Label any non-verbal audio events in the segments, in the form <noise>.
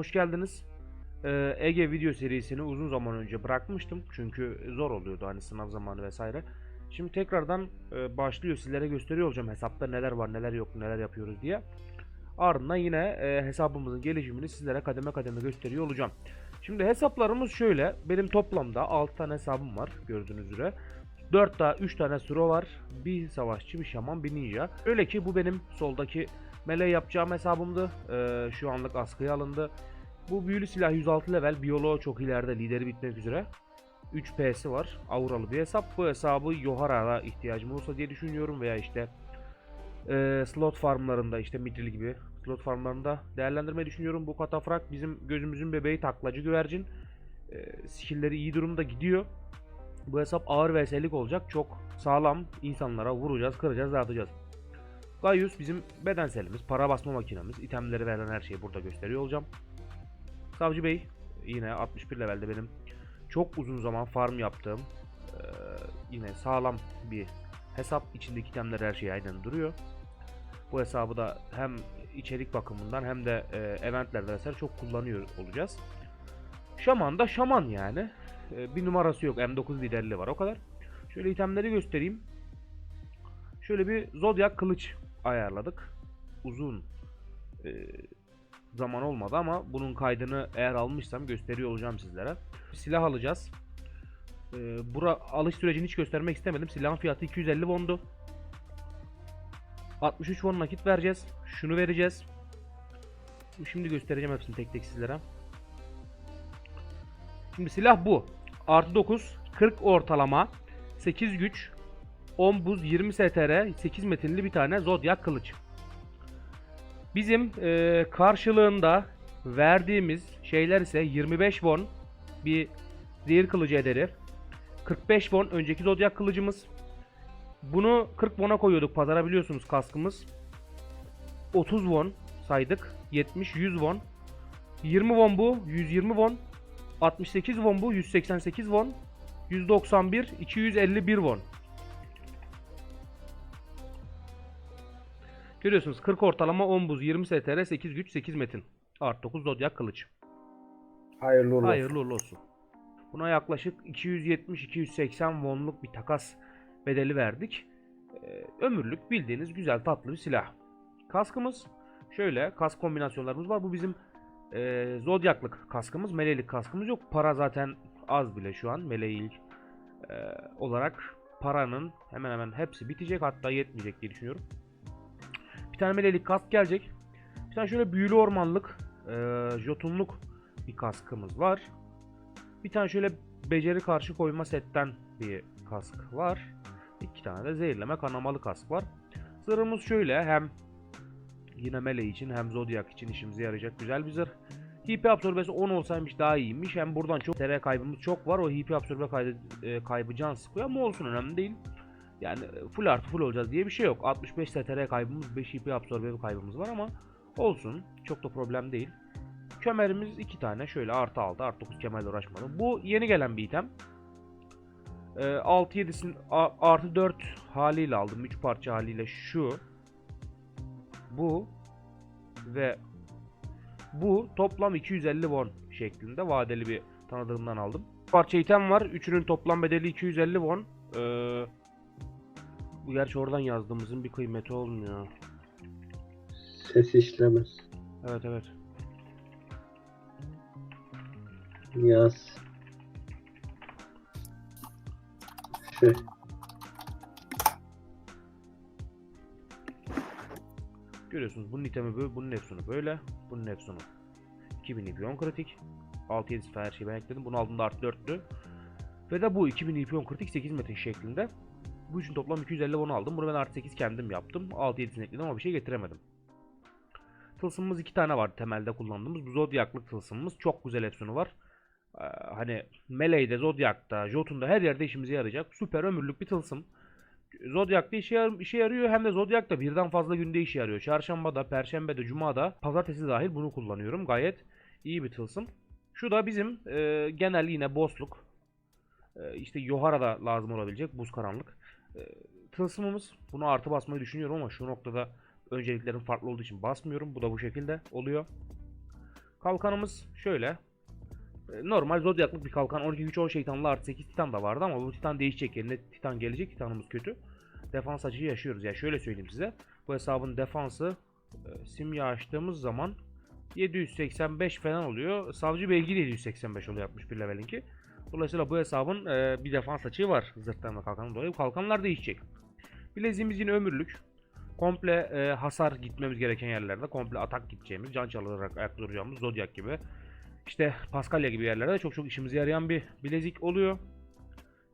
hoş geldiniz. Ee, Ege video serisini uzun zaman önce bırakmıştım. Çünkü zor oluyordu hani sınav zamanı vesaire. Şimdi tekrardan e, başlıyor. Sizlere gösteriyor olacağım hesapta neler var, neler yok, neler yapıyoruz diye. Ardından yine e, hesabımızın gelişimini sizlere kademe kademe gösteriyor olacağım. Şimdi hesaplarımız şöyle. Benim toplamda 6 tane hesabım var gördüğünüz üzere. 4 daha 3 tane suro var. Bir savaşçı, bir şaman, bir ninja. Öyle ki bu benim soldaki melee yapacağım hesabımdı. Ee, şu anlık askıya alındı. Bu büyülü silah 106 level. Biyoloğu çok ileride. Lideri bitmek üzere. 3 P'si var. Auralı bir hesap. Bu hesabı Yohara'ya ihtiyacım olursa diye düşünüyorum. Veya işte e, slot farmlarında işte Midril gibi slot farmlarında değerlendirmeyi düşünüyorum. Bu katafrak bizim gözümüzün bebeği taklacı güvercin. E, skillleri iyi durumda gidiyor. Bu hesap ağır VS'lik olacak. Çok sağlam insanlara vuracağız, kıracağız, dağıtacağız. Gaius bizim bedenselimiz, para basma makinemiz, itemleri veren her şeyi burada gösteriyor olacağım. Savcı Bey yine 61 levelde benim çok uzun zaman farm yaptığım eee, yine sağlam bir hesap. içindeki itemler her şey aynen duruyor. Bu hesabı da hem içerik bakımından hem de eee, eventlerde vesaire çok kullanıyor olacağız. Şaman da şaman yani. Eee, bir numarası yok. M9 liderliği var o kadar. Şöyle itemleri göstereyim. Şöyle bir zodyak kılıç ayarladık. Uzun eee, zaman olmadı ama bunun kaydını eğer almışsam gösteriyor olacağım sizlere. Silah alacağız. Ee, bura alış sürecini hiç göstermek istemedim. Silahın fiyatı 250 wondu. 63 won nakit vereceğiz. Şunu vereceğiz. Şimdi göstereceğim hepsini tek tek sizlere. Şimdi silah bu. Artı 9, 40 ortalama, 8 güç, 10 buz, 20 STR, 8 metinli bir tane Zodiac kılıç. Bizim e, karşılığında verdiğimiz şeyler ise 25 won bir zehir kılıcı ederi. 45 won önceki zodyak kılıcımız. Bunu 40 won'a koyuyorduk pazara biliyorsunuz kaskımız. 30 won saydık. 70 100 won. 20 won bu 120 won. 68 won bu 188 won. 191 251 won. Görüyorsunuz 40 ortalama 10 buz 20 STR 8 güç 8 metin. Art 9 zodyak kılıç. Hayırlı uğurlu olsun. Hayırlı uğurlu olsun. Buna yaklaşık 270-280 wonluk bir takas bedeli verdik. Ee, ömürlük bildiğiniz güzel tatlı bir silah. Kaskımız şöyle kask kombinasyonlarımız var. Bu bizim e, zodyaklık kaskımız. Melelik kaskımız yok. Para zaten az bile şu an meleği e, olarak paranın hemen hemen hepsi bitecek hatta yetmeyecek diye düşünüyorum. Bir tane melelik kask gelecek. Bir tane şöyle büyülü ormanlık e, jotunluk bir kaskımız var. Bir tane şöyle beceri karşı koyma setten bir kask var. İki tane de zehirleme kanamalı kask var. Zırhımız şöyle hem yine mele için hem zodyak için işimize yarayacak güzel bir zırh. HP absorbesi 10 olsaymış daha iyiymiş. Hem buradan çok TR kaybımız çok var. O HP absorbe kaydı, e, kaybı can sıkıyor ama olsun önemli değil. Yani e, full artı full olacağız diye bir şey yok. 65 TR kaybımız 5 HP absorbe kaybımız var ama olsun. Çok da problem değil. Kemerimiz iki tane. Şöyle artı 6 artı 9 kemerle uğraşmadım. Bu yeni gelen bir item. Ee, 6-7'sin artı 4 haliyle aldım. 3 parça haliyle şu. Bu. Ve bu toplam 250 won şeklinde vadeli bir tanıdığımdan aldım. Parça item var. Üçünün toplam bedeli 250 won. Ee, gerçi oradan yazdığımızın bir kıymeti olmuyor. Ses işlemez. Evet evet. Yaz. Şey. Görüyorsunuz bunun itemi böyle, bunun efsunu böyle, bunun efsunu 2000 ipiyon kritik. 6-7 sefer her şeyi ben ekledim. Bunu aldığımda artı 4'tü. Ve de bu 2000 ipiyon kritik 8 metin şeklinde. Bu için toplam 250 onu aldım. Bunu ben artı 8 kendim yaptım. 6-7'sini ekledim ama bir şey getiremedim. Tılsımımız iki tane var temelde kullandığımız. Bu Zodyak'lık tılsımımız. Çok güzel efsunu var. Ee, hani Melee'de, Zodyak'ta, Jotun'da her yerde işimize yarayacak. Süper ömürlük bir tılsım. Zodyak'ta işe, yar- işe yarıyor hem de Zodyak'ta birden fazla günde işe yarıyor. Çarşambada, perşembede, cumada, pazartesi dahil bunu kullanıyorum. Gayet iyi bir tılsım. Şu da bizim e, genel yine boss'luk. E, işte Yohara'da lazım olabilecek buz karanlık. E, tılsımımız. Bunu artı basmayı düşünüyorum ama şu noktada önceliklerim farklı olduğu için basmıyorum. Bu da bu şekilde oluyor. Kalkanımız şöyle. E, Normal zodyaklık bir kalkan. 12 güç 10 şeytanlı artı 8 titan da vardı ama bu titan değişecek yerine titan gelecek. Titanımız kötü. Defans açıcı yaşıyoruz. Ya şöyle söyleyeyim size. Bu hesabın defansı e, simya açtığımız zaman 785 falan oluyor. Savcı belgi de 785 oluyor 61 levelinki. Dolayısıyla bu hesabın e, bir defans açığı var zırhtan ve kalkanın dolayı. Kalkanlar değişecek. Bileziğimiz yine ömürlük. Komple e, hasar gitmemiz gereken yerlerde komple atak gideceğimiz, can çalırarak ayakta duracağımız Zodiac gibi. işte Paskalya gibi yerlerde çok çok işimize yarayan bir bilezik oluyor.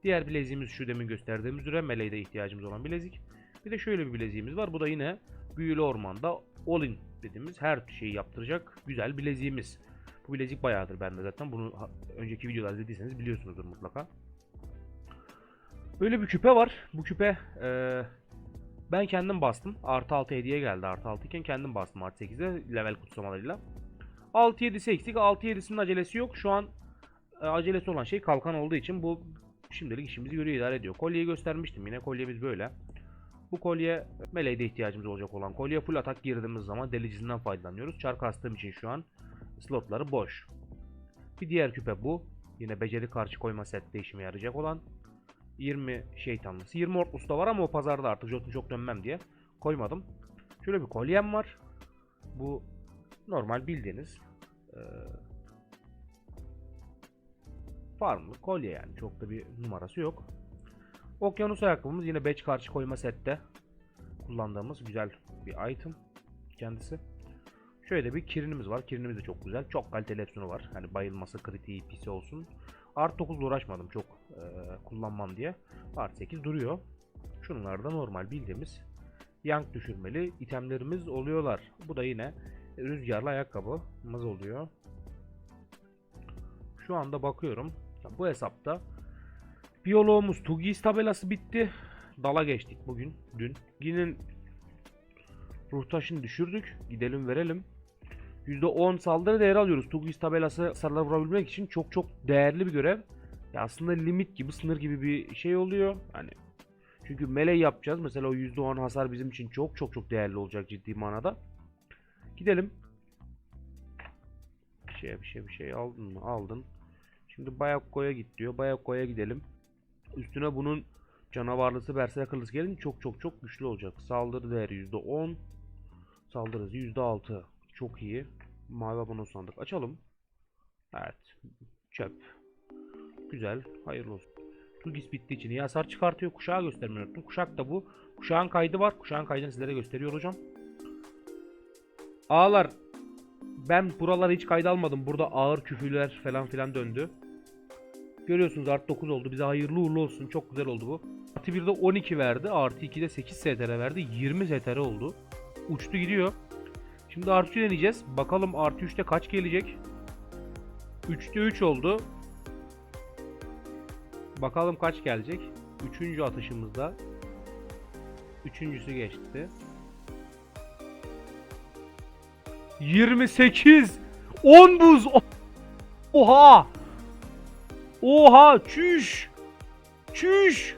Diğer bileziğimiz şu demin gösterdiğimiz üzere meleğe ihtiyacımız olan bilezik. Bir de şöyle bir bileziğimiz var. Bu da yine büyülü ormanda all-in dediğimiz her şeyi yaptıracak güzel bileziğimiz. Bu bilezik bayağıdır bende zaten. Bunu önceki videolarda izlediyseniz biliyorsunuzdur mutlaka. Böyle bir küpe var. Bu küpe e, ben kendim bastım. Artı 6 hediye geldi. Artı 6 iken kendim bastım artı 8'e level kutsamalarıyla. 6-7'si eksik. 6-7'sinin acelesi yok. Şu an e, acelesi olan şey kalkan olduğu için bu şimdilik işimizi görüyor idare ediyor. Kolyeyi göstermiştim yine. Kolyemiz böyle. Bu kolye meleğe de ihtiyacımız olacak olan kolye. Full atak girdiğimiz zaman delicisinden faydalanıyoruz. Çark astığım için şu an slotları boş. Bir diğer küpe bu. Yine beceri karşı koyma sette işime yarayacak olan 20 şeytanlısı. 20 ortlusu da var ama o pazarda artık Jotun çok dönmem diye koymadım. Şöyle bir kolyem var. Bu normal bildiğiniz eee farmlı kolye yani. Çok da bir numarası yok. Okyanus ayakkabımız yine batch karşı koyma sette kullandığımız güzel bir item kendisi. Şöyle bir kirinimiz var. Kirinimiz de çok güzel. Çok kaliteli hepsini var. Hani bayılması, kritiği, pisi olsun. Art 9 uğraşmadım çok e, kullanmam diye. Art 8 duruyor. Şunlar da normal bildiğimiz yank düşürmeli itemlerimiz oluyorlar. Bu da yine rüzgarlı ayakkabımız oluyor. Şu anda bakıyorum. Bu hesapta biyoloğumuz Tugis tabelası bitti. Dala geçtik bugün, dün. Yine ruh taşını düşürdük. Gidelim verelim. %10 saldırı değeri alıyoruz. Tugis tabelası sarılar vurabilmek için çok çok değerli bir görev. Ya aslında limit gibi, sınır gibi bir şey oluyor. Hani çünkü melee yapacağız. Mesela o %10 hasar bizim için çok çok çok değerli olacak ciddi manada. Gidelim. Bir şey bir şey bir şey aldın mı? Aldın. Şimdi Bayakko'ya git diyor. Bayakko'ya gidelim. Üstüne bunun canavarlısı Berserker'lısı gelin çok çok çok güçlü olacak. Saldırı değeri %10. Saldırı hızı %6. Çok iyi. Mavi abone sandık. Açalım. Evet. Çöp. Güzel. Hayırlı olsun. Tugis bittiği için iyi hasar çıkartıyor. Kuşağı göstermeyi unuttum. Kuşak da bu. Kuşağın kaydı var. Kuşağın kaydını sizlere gösteriyor hocam. Ağlar. Ben buraları hiç kayda almadım. Burada ağır küfürler falan filan döndü. Görüyorsunuz artı 9 oldu. Bize hayırlı uğurlu olsun. Çok güzel oldu bu. Artı 1'de 12 verdi. Artı 2'de 8 STR verdi. 20 STR oldu. Uçtu gidiyor. Şimdi artı 3 deneyeceğiz. Bakalım artı 3'te kaç gelecek. 3'te 3 oldu. Bakalım kaç gelecek. Üçüncü atışımızda. Üçüncüsü geçti. 28 10 buz Oha Oha çüş Çüş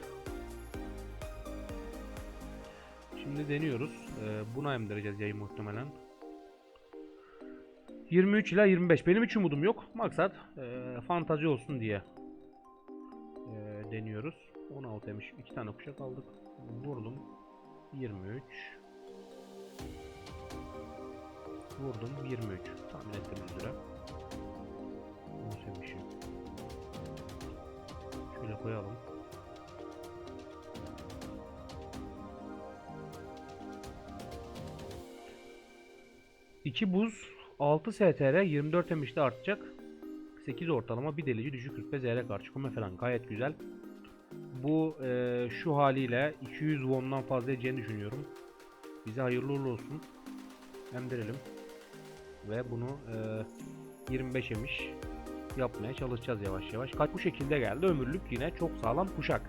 Şimdi deniyoruz. Ee, buna emdireceğiz yayı muhtemelen. 23 ila 25. Benim hiç umudum yok. Maksat e, fantazi olsun diye e, deniyoruz. 16 demiş. 2 tane kuşak aldık. Vurdum. 23. Vurdum 23. Tahmin ettiğimiz üzere. Muhtemişim. Şöyle koyalım. İki buz 6 STR 24 emişte artacak. 8 ortalama bir delici düşük rütbe ZR karşı kome falan gayet güzel. Bu e, şu haliyle 200 won'dan fazla edeceğini düşünüyorum. Bize hayırlı uğurlu olsun. Emdirelim. Ve bunu e, 25 emiş yapmaya çalışacağız yavaş yavaş. Bu şekilde geldi. Ömürlük yine çok sağlam kuşak.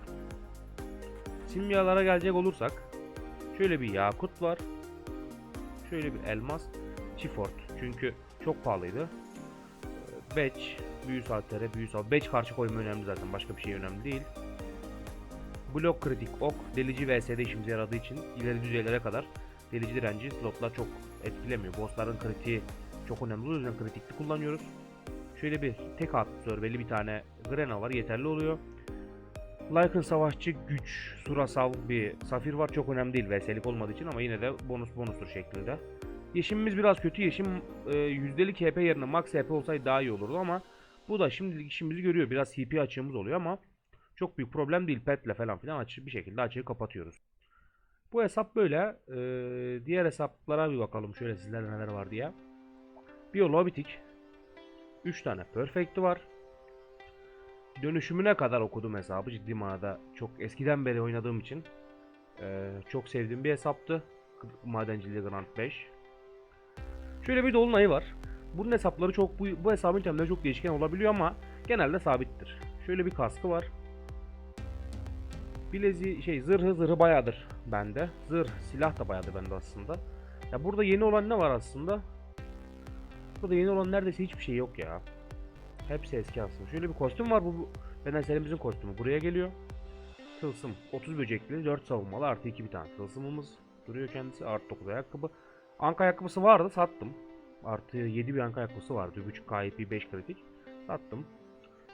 Simyalara gelecek olursak şöyle bir yakut var. Şöyle bir elmas. Çifort. Çünkü çok pahalıydı. Ee, Batch, büyü saatleri, büyü saat. Batch karşı koyma önemli zaten. Başka bir şey önemli değil. Blok kritik ok, delici vs'de işimize yaradığı için ileri düzeylere kadar delici direnci slotlar çok etkilemiyor. Bossların kritiği çok önemli. O yüzden kritikli kullanıyoruz. Şöyle bir tek atmosfer belli bir tane Grena var yeterli oluyor. Lycan savaşçı güç, Surasav bir Safir var çok önemli değil VS'lik olmadığı için ama yine de bonus bonustur şeklinde. Yeşimimiz biraz kötü. Yeşim e, yüzdelik HP yerine max HP olsaydı daha iyi olurdu ama bu da şimdilik işimizi görüyor. Biraz HP açığımız oluyor ama çok büyük problem değil. Petle falan filan açı, bir şekilde açığı kapatıyoruz. Bu hesap böyle. Ee, diğer hesaplara bir bakalım şöyle sizlerde neler var diye. Biolobitik. 3 tane Perfect'i var. Dönüşümüne kadar okudum hesabı ciddi manada. Çok eskiden beri oynadığım için ee, çok sevdiğim bir hesaptı. Madenciliği Grand 5. Şöyle bir dolunayı var. Bunun hesapları çok bu, bu hesabın itemleri çok değişken olabiliyor ama genelde sabittir. Şöyle bir kaskı var. Bilezi şey zırhı zırhı bayağıdır bende. Zırh silah da bayağıdır bende aslında. Ya burada yeni olan ne var aslında? Burada yeni olan neredeyse hiçbir şey yok ya. Hepsi eski aslında. Şöyle bir kostüm var bu, bu bedenselimizin kostümü. Buraya geliyor. Tılsım 30 böcekli 4 savunmalı artı 2 bir tane tılsımımız duruyor kendisi. Artı 9 ayakkabı. Anka ayakkabısı vardı sattım. Artı 7 bir anka ayakkabısı vardı. 3 KP 5 kritik. Sattım.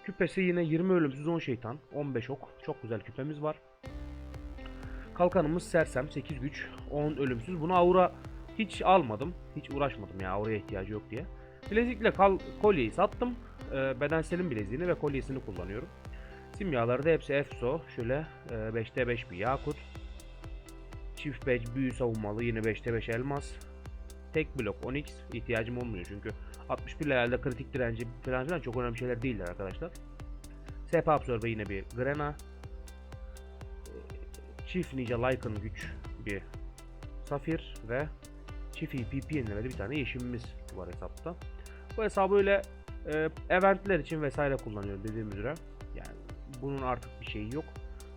Küpesi yine 20 ölümsüz 10 şeytan. 15 ok. Çok güzel küpemiz var. Kalkanımız sersem 8 güç 10 ölümsüz. Bunu aura hiç almadım. Hiç uğraşmadım ya auraya ihtiyacı yok diye. Bilezikle kal kolyeyi sattım. Ee, bedenselin bileziğini ve kolyesini kullanıyorum. Simyaları da hepsi EFSO. Şöyle e, 5'te 5 bir yakut. Çift badge büyü savunmalı yine 5'te 5 elmas. Tek blok 10x ihtiyacım olmuyor çünkü 61 level'de kritik direnci falan filan çok önemli şeyler değiller arkadaşlar. Sepa absorbe yine bir Grena. Çift Ninja Lycan güç bir Safir ve çift EPP yenilemeli bir tane yeşimimiz var hesapta. Bu hesabı öyle e, eventler için vesaire kullanıyorum dediğim üzere. Yani bunun artık bir şeyi yok.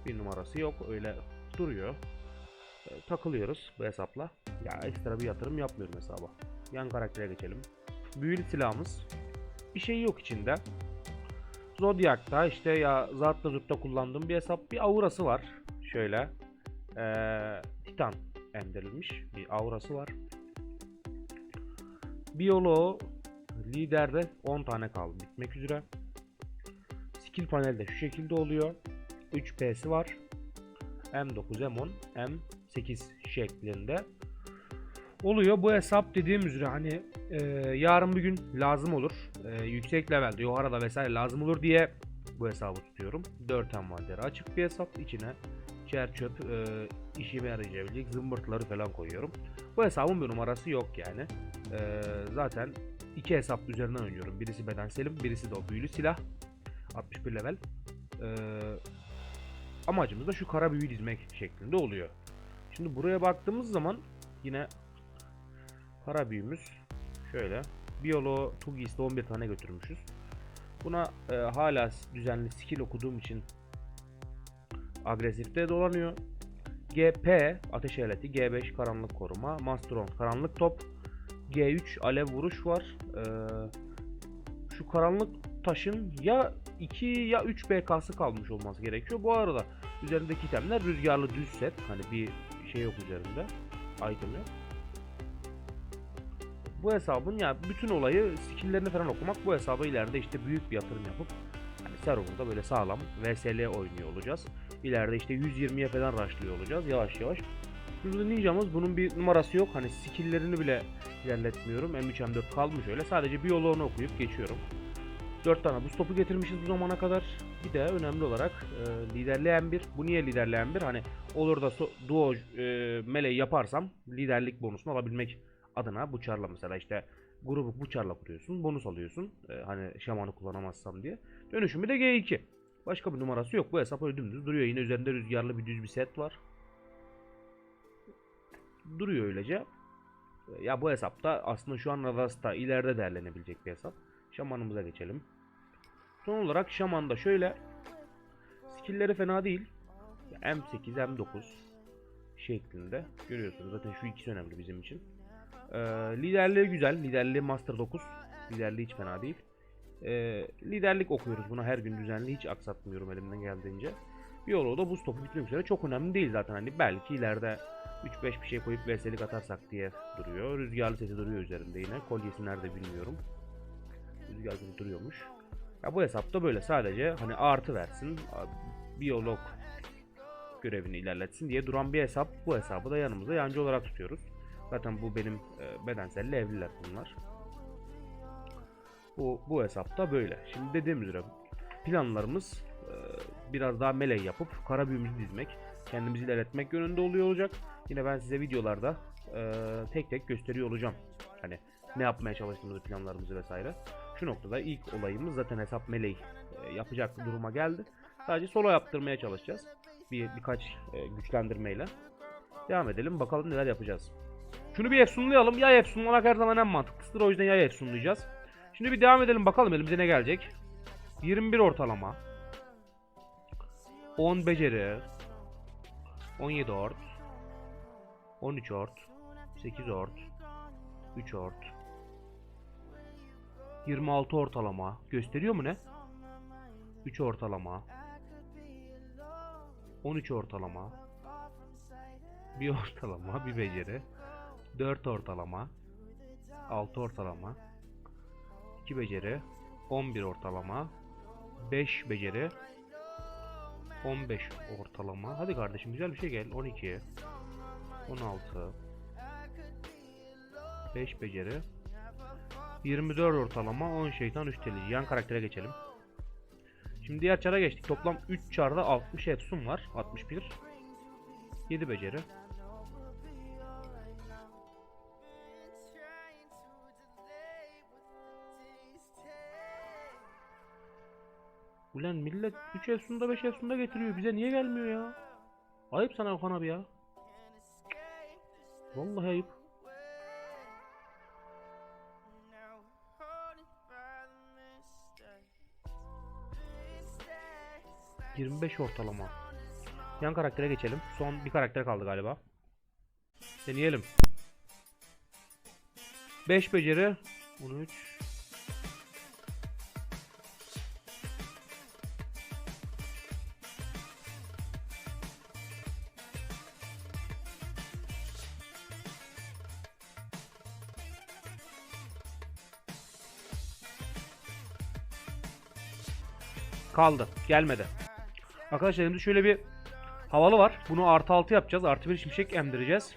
Bir numarası yok. Öyle duruyor. E, takılıyoruz bu hesapla. Ya ekstra bir yatırım yapmıyorum hesaba. Yan karaktere geçelim. Büyülü silahımız. Bir şey yok içinde. Zodiac'ta işte ya Zart'ta Zurt'ta kullandığım bir hesap. Bir aurası var. Şöyle. Ee, Titan endirilmiş. Bir aurası var. Biyolo liderde 10 tane kaldı bitmek üzere. Skill panelde şu şekilde oluyor. 3 P'si var. M9, M10, M8 şeklinde oluyor. Bu hesap dediğim üzere hani e, yarın bir gün lazım olur. E, yüksek levelde, yukarıda vesaire lazım olur diye bu hesabı tutuyorum. 4 envanteri açık bir hesap. içine çer çöp e, işime yarayabilecek zımbırtıları falan koyuyorum. Bu hesabın bir numarası yok yani. E, zaten iki hesap üzerinden oynuyorum. Birisi bedenselim, birisi de o büyülü silah. 61 level. E, amacımız da şu kara büyü dizmek şeklinde oluyor. Şimdi buraya baktığımız zaman yine Kara büyümüz şöyle. Biyolo Tugis'te 11 tane götürmüşüz. Buna e, hala düzenli skill okuduğum için agresifte dolanıyor. GP ateş aleti, G5 karanlık koruma, Mastron karanlık top, G3 alev vuruş var. E, şu karanlık taşın ya 2 ya 3 BK'sı kalmış olması gerekiyor. Bu arada üzerindeki itemler rüzgarlı düz set. Hani bir şey yok üzerinde. Item yok bu hesabın ya bütün olayı skill'lerini falan okumak bu hesaba ileride işte büyük bir yatırım yapıp hani serverda böyle sağlam VSL oynuyor olacağız. İleride işte 120'ye falan rushlıyor olacağız yavaş yavaş. Burada ninjamız bunun bir numarası yok. Hani skill'lerini bile ilerletmiyorum. M3 M4 kalmış öyle. Sadece biyoloğunu okuyup geçiyorum. 4 tane boost topu getirmişiz bu zamana kadar. Bir de önemli olarak e, liderleyen bir. Bu niye liderleyen bir? Hani olur da so duo e, melee yaparsam liderlik bonusunu alabilmek adına bıçarla mesela işte grubu bıçarla kuruyorsun. Bonus alıyorsun. Ee, hani şamanı kullanamazsam diye. Dönüşümü de G2. Başka bir numarası yok. Bu hesap öyle dümdüz duruyor. Yine üzerinde rüzgarlı bir düz bir set var. Duruyor öylece. Ee, Ya bu hesapta aslında şu an Radas'ta ileride değerlenebilecek bir hesap. Şamanımıza geçelim. Son olarak Şaman'da şöyle skill'leri fena değil. Ya M8 M9 şeklinde görüyorsunuz. Zaten şu ikisi önemli bizim için. Ee, liderliği güzel. Liderliği Master 9. Liderliği hiç fena değil. Ee, liderlik okuyoruz buna her gün düzenli. Hiç aksatmıyorum elimden geldiğince. Biyoloğu da buz topu bitmek üzere çok önemli değil zaten. Hani belki ileride 3-5 bir şey koyup VS'lik atarsak diye duruyor. Rüzgarlı seti duruyor üzerinde yine. Kolyesi nerede bilmiyorum. Rüzgar seti duruyormuş. Ya bu hesapta böyle sadece hani artı versin. Biyolog görevini ilerletsin diye duran bir hesap. Bu hesabı da yanımızda yancı olarak tutuyoruz. Zaten bu benim e, bedenselle evliler bunlar. Bu, bu hesapta böyle. Şimdi dediğim üzere planlarımız e, biraz daha melee yapıp kara büyümüzü dizmek, kendimizi ilerletmek yönünde oluyor olacak. Yine ben size videolarda e, tek tek gösteriyor olacağım. Hani ne yapmaya çalıştığımızı, planlarımızı vesaire. Şu noktada ilk olayımız zaten hesap meleği e, yapacak duruma geldi. Sadece solo yaptırmaya çalışacağız. Bir birkaç e, güçlendirmeyle. Devam edelim bakalım neler yapacağız. Şunu bir efsunlayalım. Yay efsunlamak her zaman en mantıklısıdır. O yüzden yay efsunlayacağız. Şimdi bir devam edelim bakalım elimize ne gelecek. 21 ortalama. 10 beceri. 17 ort. 13 ort. 8 ort. 3 ort. 26 ortalama. Gösteriyor mu ne? 3 ortalama. 13 ortalama. 1 <laughs> ortalama, 1 beceri. 4 ortalama. 6 ortalama. 2 beceri. 11 ortalama. 5 beceri. 15 ortalama. Hadi kardeşim güzel bir şey gel. 12. 16. 5 beceri. 24 ortalama. 10 şeytan 3 delici. Yan karaktere geçelim. Şimdi diğer çara geçtik. Toplam 3 çarda 60 efsun var. 61. 7 beceri. Ulan millet 3 efsunda 5 efsunda getiriyor. Bize niye gelmiyor ya? Ayıp sana Okan abi ya. Vallahi ayıp. ...25 ortalama. Yan karaktere geçelim. Son bir karakter kaldı galiba. Deneyelim. 5 beceri. 13. Kaldı. Gelmedi. Arkadaşlar elimizde şöyle bir havalı var. Bunu artı 6 yapacağız. Artı bir şimşek emdireceğiz.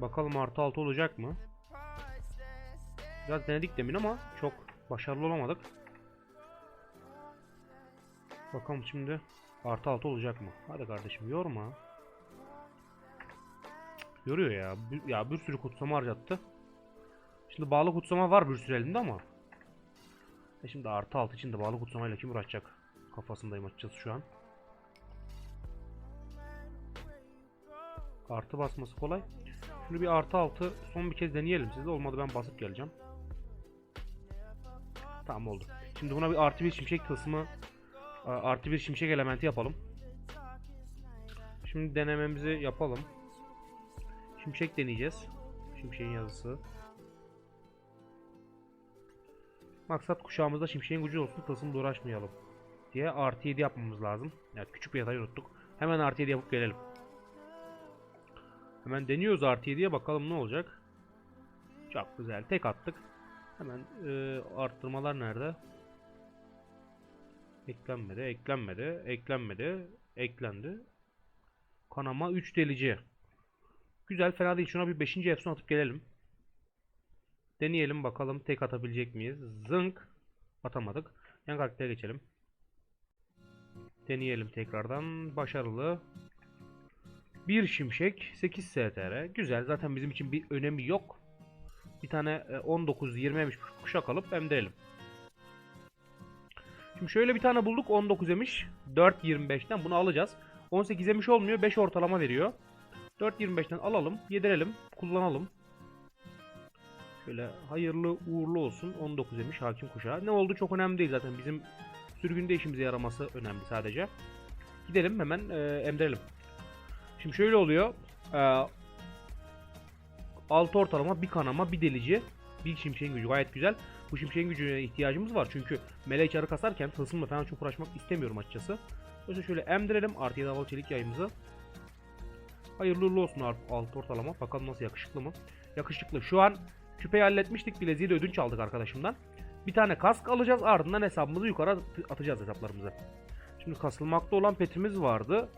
Bakalım artı 6 olacak mı? Biraz denedik demin ama çok başarılı olamadık. Bakalım şimdi artı 6 olacak mı? Hadi kardeşim yorma. Yoruyor ya. Ya bir sürü kutsama harcattı. Şimdi bağlı kutsama var bir sürü elimde ama. E şimdi artı 6 için de bağlı kutsamayla kim uğraşacak? Kafasındayım açıkçası şu an. Artı basması kolay. Şunu bir artı 6 son bir kez deneyelim sizde. Olmadı ben basıp geleceğim. Tamam oldu. Şimdi buna bir artı bir şimşek tılsımı a- artı bir şimşek elementi yapalım. Şimdi denememizi yapalım. Şimşek deneyeceğiz. Şimşeğin yazısı. Maksat kuşağımızda şimşeğin gücü olsun tılsımla uğraşmayalım. Diye artı 7 yapmamız lazım. Evet küçük bir detayı unuttuk. Hemen artı 7 yapıp gelelim. Hemen deniyoruz artı 7'ye bakalım ne olacak. Çok güzel tek attık. Hemen e, arttırmalar nerede? Eklenmedi, eklenmedi, eklenmedi, eklendi. Kanama 3 delici. Güzel fena değil. Şuna bir 5. efsun atıp gelelim. Deneyelim bakalım tek atabilecek miyiz? Zınk. Atamadık. Yan karaktere geçelim. Deneyelim tekrardan. Başarılı. Bir şimşek 8 STR. Güzel. Zaten bizim için bir önemi yok. Bir tane e, 19-20 emiş kuşak alıp emdirelim. Şimdi şöyle bir tane bulduk. 19 emiş. 4.25'ten bunu alacağız. 18 emiş olmuyor. 5 ortalama veriyor. 4.25'ten alalım. Yedirelim. Kullanalım. Şöyle hayırlı uğurlu olsun. 19 demiş hakim kuşağı. Ne oldu çok önemli değil zaten. Bizim sürgünde işimize yaraması önemli sadece. Gidelim hemen e, emdirelim. Şimdi şöyle oluyor. E, 6 ortalama, bir kanama, bir delici. Bir şimşeğin gücü gayet güzel. Bu şimşeğin gücüne ihtiyacımız var çünkü melek arı kasarken tılsımla falan çok uğraşmak istemiyorum açıkçası. O yüzden şöyle emdirelim artı 7 havalı çelik yayımızı. Hayırlı uğurlu olsun alt ortalama. Bakalım nasıl yakışıklı mı? Yakışıklı. Şu an küpeyi halletmiştik. Bileziği de ödünç aldık arkadaşımdan. Bir tane kask alacağız. Ardından hesabımızı yukarı at- atacağız hesaplarımıza. Şimdi kasılmakta olan petimiz vardı.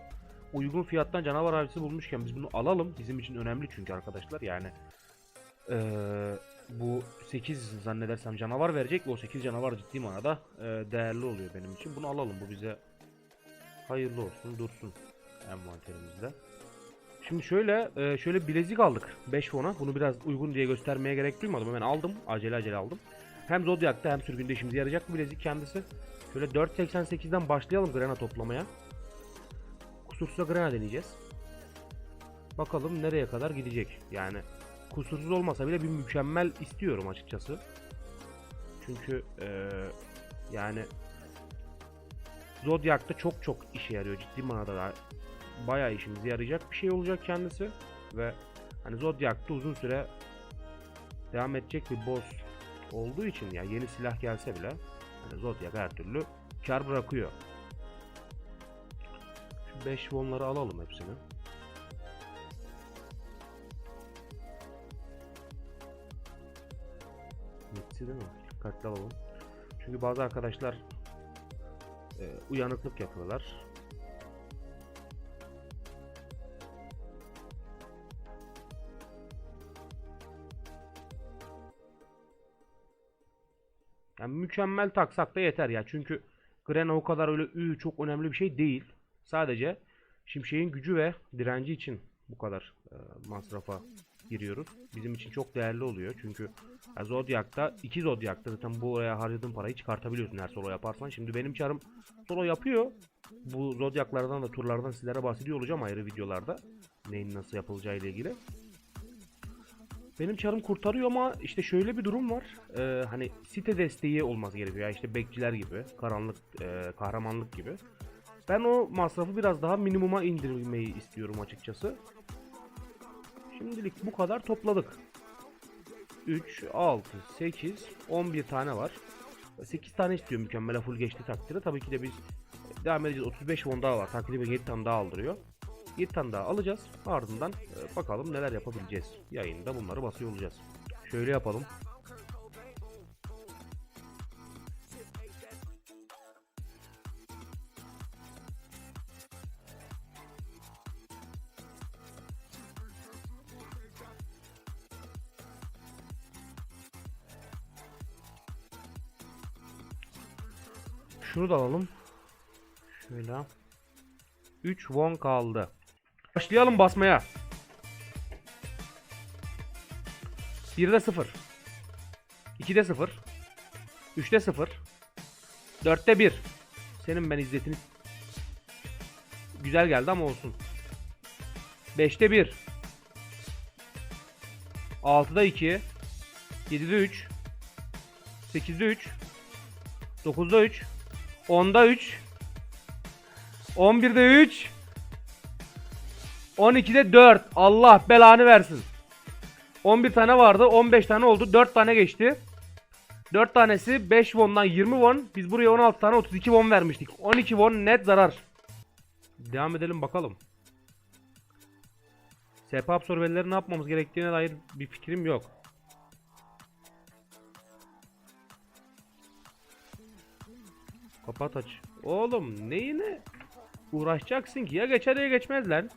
Uygun fiyattan canavar avcısı bulmuşken biz bunu alalım. Bizim için önemli çünkü arkadaşlar. Yani eee, bu 8 zannedersem canavar verecek ve o 8 canavar ciddi manada eee, değerli oluyor benim için. Bunu alalım. Bu bize hayırlı olsun. Dursun envanterimizde. Şimdi şöyle e, şöyle bilezik aldık 5 fona. Bunu biraz uygun diye göstermeye gerek duymadım. Hemen aldım. Acele acele aldım. Hem Zodiac'ta hem sürgünde işimize yarayacak bu bilezik kendisi. Şöyle 4.88'den başlayalım grana toplamaya. Kusursuz grana deneyeceğiz. Bakalım nereye kadar gidecek. Yani kusursuz olmasa bile bir mükemmel istiyorum açıkçası. Çünkü e, yani Zodiac'ta çok çok işe yarıyor ciddi manada da bayağı işimize yarayacak bir şey olacak kendisi ve hani Zodiac'ta uzun süre devam edecek bir boss olduğu için ya yeni silah gelse bile hani Zodiac her türlü kar bırakıyor. Şu 5 wonları alalım hepsini. Mitsi değil mi? Dikkatli alalım. Çünkü bazı arkadaşlar e, uyanıklık yapıyorlar. Yani mükemmel taksak da yeter ya. Çünkü Grena o kadar öyle ü çok önemli bir şey değil. Sadece Şimşek'in gücü ve direnci için bu kadar e, masrafa giriyoruz. Bizim için çok değerli oluyor. Çünkü ya Zodiac'ta iki Zodiac'ta zaten buraya harcadığın parayı çıkartabiliyorsun her solo yaparsan. Şimdi benim çarım solo yapıyor. Bu Zodiac'lardan da turlardan sizlere bahsediyor olacağım ayrı videolarda. Neyin nasıl yapılacağı ile ilgili. Benim çarım kurtarıyor ama işte şöyle bir durum var. Ee, hani site desteği olması gerekiyor. Yani işte bekçiler gibi, karanlık, e, kahramanlık gibi. Ben o masrafı biraz daha minimuma indirmeyi istiyorum açıkçası. Şimdilik bu kadar topladık. 3, 6, 8, 11 tane var. 8 tane istiyor mükemmele full geçti takdirde. Tabii ki de biz devam edeceğiz. 35 won daha var. Takriben 7 tane daha aldırıyor. 7 tane daha alacağız. Ardından e, bakalım neler yapabileceğiz. Yayında bunları basıyor olacağız. Şöyle yapalım. Şunu da alalım. Şöyle. 3 won kaldı. Başlayalım basmaya. 1'de 0. 2'de 0. 3'te 0. 4'te 1. Senin ben izzetini Güzel geldi ama olsun. 5'te 1. 6'da 2. 7'de 3. 8'de 3. 9'da 3. 10'da 3. 11'de 3. 12'de 4. Allah belanı versin. 11 tane vardı. 15 tane oldu. 4 tane geçti. 4 tanesi 5 won'dan 20 won. Biz buraya 16 tane 32 won vermiştik. 12 won net zarar. Devam edelim bakalım. SP absorbeleri ne yapmamız gerektiğine dair bir fikrim yok. Kapat aç. Oğlum neyine uğraşacaksın ki? Ya geçer ya geçmez lan.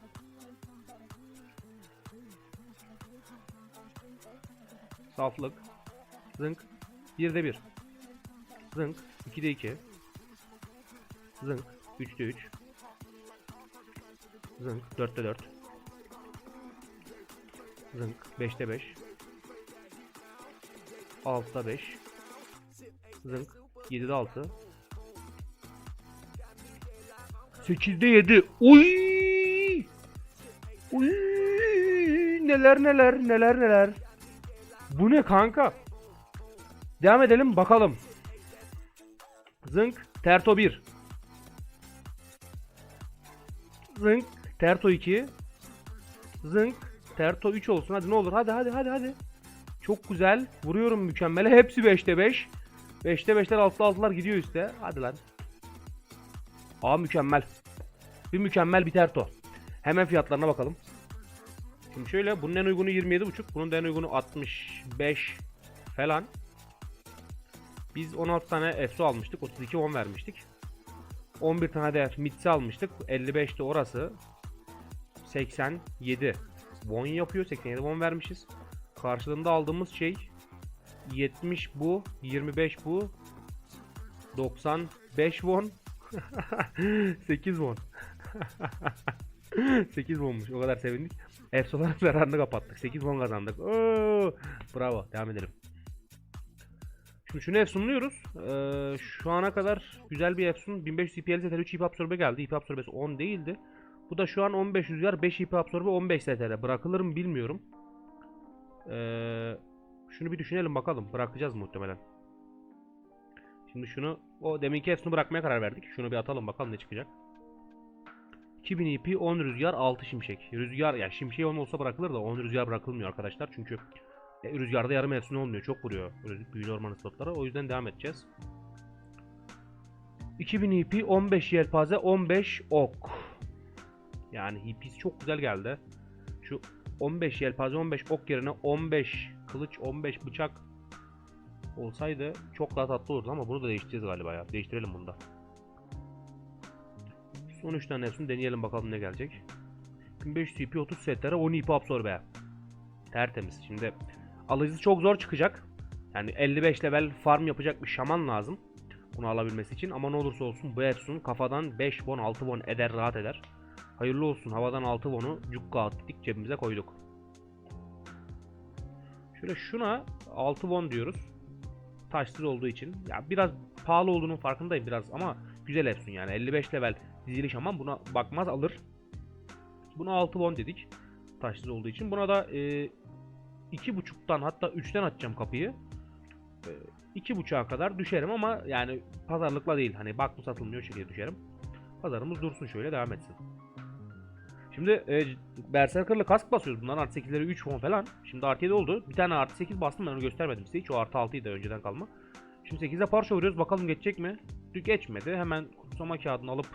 Saflık. Zınk. 1'de 1. Zınk. 2'de 2. Zınk. 3'te 3. Zınk. 4'te 4. Zınk. 5'te 5. 6'da 5. Zınk. 7'de 6. 8'de 7. Uy! Uy! Neler neler neler neler. Bu ne kanka? Devam edelim bakalım. Zınk, Terto 1. Zınk, Terto 2. Zınk, Terto 3 olsun. Hadi ne olur. Hadi hadi hadi hadi. Çok güzel. Vuruyorum mükemmele. Hepsi 5'te 5. 5'te 5'ler 6'da 6'lar gidiyor üste. Hadi lan. Aa mükemmel. Bir mükemmel bir terto. Hemen fiyatlarına bakalım. Şimdi şöyle bunun en uygunu 27.5. Bunun da en uygunu 65 falan. Biz 16 tane EFSO almıştık. 32 10 vermiştik. 11 tane de Mitsi almıştık. 55 de orası. 87 won yapıyor. 87 won vermişiz. Karşılığında aldığımız şey 70 bu, 25 bu, 95 won, <laughs> 8 won. <laughs> 8 wonmuş. O kadar sevindik. Efsoların zararını kapattık. 8 won kazandık. Oo! Bravo. Devam edelim. Şimdi şunu efsunluyoruz. Ee, şu ana kadar güzel bir efsun. 1500 CPL ZTR 3 IP absorbe geldi. IP absorbesi 10 değildi. Bu da şu an 15 rüzgar 5 IP absorbe 15 ZTR. Bırakılır mı bilmiyorum. Ee, şunu bir düşünelim bakalım. Bırakacağız muhtemelen. Şimdi şunu o deminki efsunu bırakmaya karar verdik. Şunu bir atalım bakalım ne çıkacak. 2000 IP 10 rüzgar 6 şimşek. Rüzgar ya şimşek 10 olsa bırakılır da 10 rüzgar bırakılmıyor arkadaşlar. Çünkü e, rüzgarda yarım efsune olmuyor. Çok vuruyor büyülü orman slotlara. O yüzden devam edeceğiz. 2000 IP 15 yelpaze 15 ok. Yani IP'si çok güzel geldi. Şu 15 yelpaze 15 ok yerine 15 kılıç 15 bıçak olsaydı çok daha tatlı olurdu ama bunu da değiştireceğiz galiba ya. Değiştirelim bunu da. Son 3 tane hepsini deneyelim bakalım ne gelecek. 1500 IP 30 setlere 10 IP absorbe. Tertemiz. Şimdi alıcısı çok zor çıkacak. Yani 55 level farm yapacak bir şaman lazım. Bunu alabilmesi için ama ne olursa olsun bu Epson kafadan 5 won 6 won eder rahat eder. Hayırlı olsun havadan 6 won'u cukka attık cebimize koyduk. Şöyle şuna 6 won diyoruz. Taşsız olduğu için. Ya biraz pahalı olduğunun farkındayım biraz ama güzel Epson yani 55 level diziliş ama buna bakmaz alır. Buna 6 won dedik. Taşsız olduğu için. Buna da e, 2.5'tan hatta 3'ten açacağım kapıyı. E, 2.5'a kadar düşerim ama yani pazarlıkla değil. Hani bak bu satılmıyor şekilde düşerim. Pazarımız dursun şöyle devam etsin. Şimdi e, Berserker'la kask basıyoruz. Bunların artı 8'leri 3 won falan. Şimdi artı 7 oldu. Bir tane artı 8 bastım ben onu göstermedim size. Hiç o artı 6'ydı önceden kalma. Şimdi 8'e parça vuruyoruz. Bakalım geçecek mi? Geçmedi. Hemen kutsama kağıdını alıp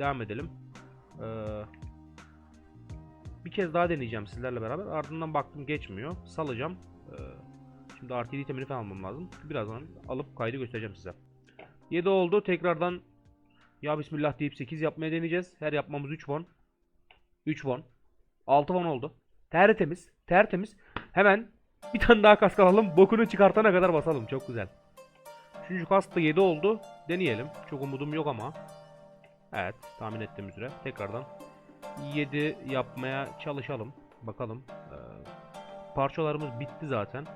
devam edelim. Ee, bir kez daha deneyeceğim sizlerle beraber. Ardından baktım geçmiyor. Salacağım. Ee, şimdi artı 7 itemini falan almam lazım. Birazdan alıp kaydı göstereceğim size. 7 oldu. Tekrardan ya bismillah deyip 8 yapmaya deneyeceğiz. Her yapmamız 3 won. 3 won. 6 won oldu. Tertemiz. Tertemiz. Hemen bir tane daha kask alalım. Bokunu çıkartana kadar basalım. Çok güzel. Üçüncü kask da 7 oldu. Deneyelim. Çok umudum yok ama. Evet. Tahmin ettiğim üzere. Tekrardan 7 yapmaya çalışalım. Bakalım. Ee, parçalarımız bitti zaten.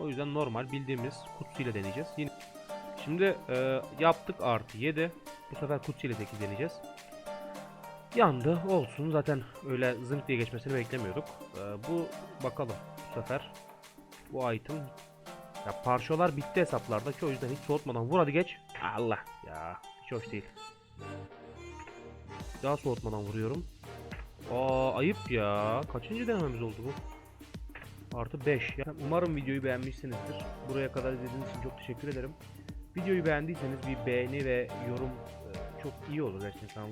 O yüzden normal bildiğimiz kutusuyla deneyeceğiz. Yine Şimdi e, yaptık artı 7. Bu sefer kutusuyla 8 deneyeceğiz. Yandı olsun zaten öyle zınk diye geçmesini beklemiyorduk. Ee, bu bakalım bu sefer bu item ya parçalar bitti hesaplardaki o yüzden hiç soğutmadan vur hadi geç. Allah ya hiç hoş değil. Daha soğutmadan vuruyorum. Aa ayıp ya. Kaçıncı denememiz oldu bu? Artı 5. Ya, umarım videoyu beğenmişsinizdir. Buraya kadar izlediğiniz için çok teşekkür ederim. Videoyu beğendiyseniz bir beğeni ve yorum e, çok iyi olur gerçekten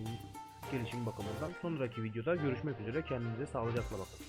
gelişim bakımından. Sonraki videoda görüşmek üzere. Kendinize sağlıcakla bakın.